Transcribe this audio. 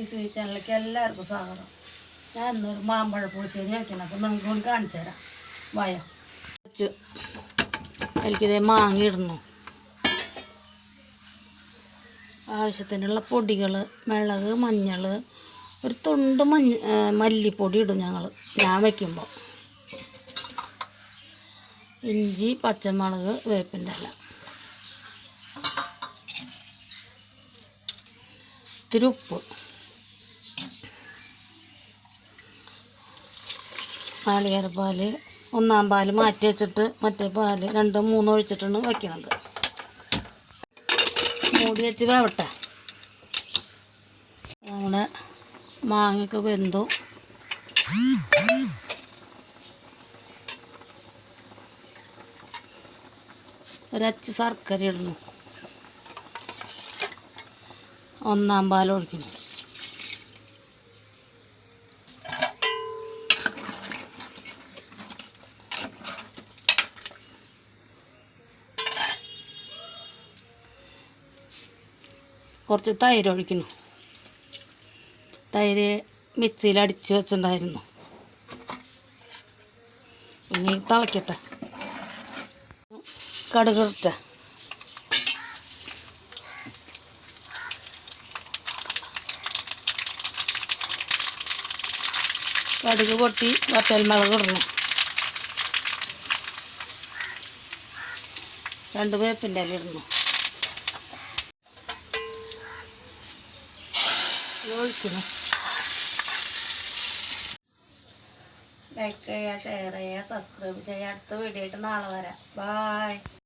ഈ സ്വീറ്റ് ചാനലിലേക്ക് എല്ലാവർക്കും സ്വാഗതം. ഞാൻ ഇന്നൊരു മാമ്പഴ പുളിശ്ശേരി വയ്ക്കണം അപ്പം നിങ്ങൾക്ക് കൂടി കാണിച്ചു തരാം. വയോ. കുറച്ച് എനിക്കിതേ മാങ്ങ ഇടണം ആവശ്യത്തിനുള്ള പൊടികൾ മിളക് മഞ്ഞൾ ഒരു തൊണ്ട് മഞ്ഞ മല്ലിപ്പൊടി ഇടും ഞങ്ങൾ ഞാൻ വയ്ക്കുമ്പോൾ ഇഞ്ചി പച്ചമുളക് വേപ്പിന്റെ ഇല. ഇത്തിരി ഉപ്പ്. നാളികേര പാൽ ഒന്നാം പാൽ മാറ്റി വെച്ചിട്ട് മറ്റേ പാൽ രണ്ടും മൂന്നും ഒഴിച്ചിട്ടാണ് വയ്ക്കുന്നത് മൂടി വെച്ച് വേവട്ടെ. നമ്മുടെ മാങ്ങയൊക്കെ വെന്തു. ഒരച്ച് ശർക്കര ഇടുന്നു. ഒന്നാം പാൽ ഒഴിക്കുന്നു. കുറച്ച് തൈര് ഒഴിക്കുന്നു. തൈര് മിക്സിയിൽ അടിച്ച് വെച്ചിട്ടുണ്ടായിരുന്നു. ഇനി തിളക്കട്ടെ. കടുക് ഇട്ട കടുക് പൊട്ടി വറ്റൽമുളക് ഇടണം. രണ്ട് വേപ്പിന്റെ ഇല ഇടണം. ഒഴിക്കുന്നു. ലൈക്ക് ചെയ്യുക ഷെയർ ചെയ്യുക സബ്സ്ക്രൈബ് ചെയ്യുക അടുത്ത വീഡിയോ ആയിട്ട് നാളെ വരാം. ബായ്